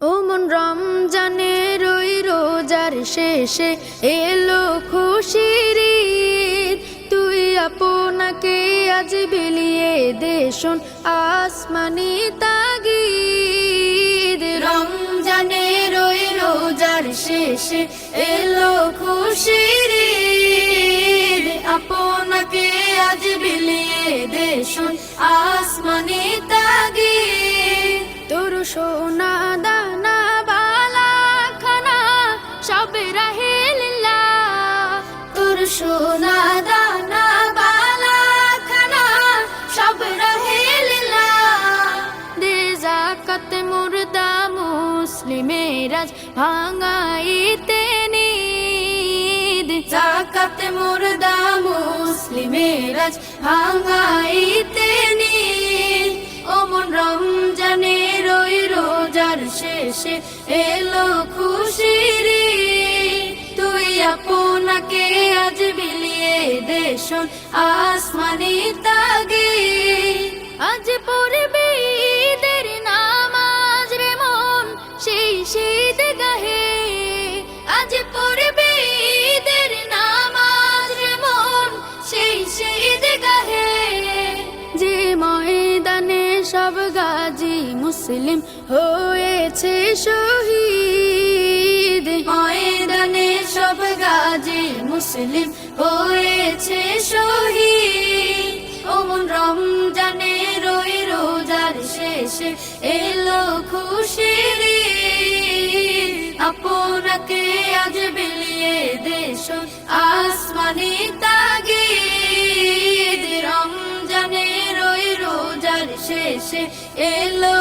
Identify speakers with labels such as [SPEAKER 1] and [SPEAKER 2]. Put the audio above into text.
[SPEAKER 1] ও মন রমজানের ওই রোজার শেষে এলো খুশির। তুই আপনাকে আজ বিলিয়ে দেশন আসমানি তাগিদ রমজানের ওই রোজার শেষে এলো খুশির। আপনাকে আজ বিলিয়ে দেশন আসমানি তাগিদ তোর সোনা সোনা দানা বালা খানা সব রাহে লীলা। দে জাকাত মুর্দা মুসলিমের আজ ভাঙাইতে নিদ। জাকাত মুর্দা মুসলিমের আজ ভাঙাইতে ওমন রোজার শেষে এলো খুশির দেশন আসমানি তাগে। আজ পড়বে ঈদের নামাজ রে মন, সেই শীত গাহে। আজ পড়বে ঈদের নামাজ রে মন, সেই শীত গাহে। যে ময়দানে সব গাজী মুসলিম হয়েছে শহীদ। ময়দানে সব গাজী মুসলিম হয়েছে শহীদ ওমন রমজানে রই রোজার শেষে এলো খুশির। আপনাকে আজ বিলিয়ে দেশ আসমানি তাগিদ রমজানের ওই রোজার শেষে এলো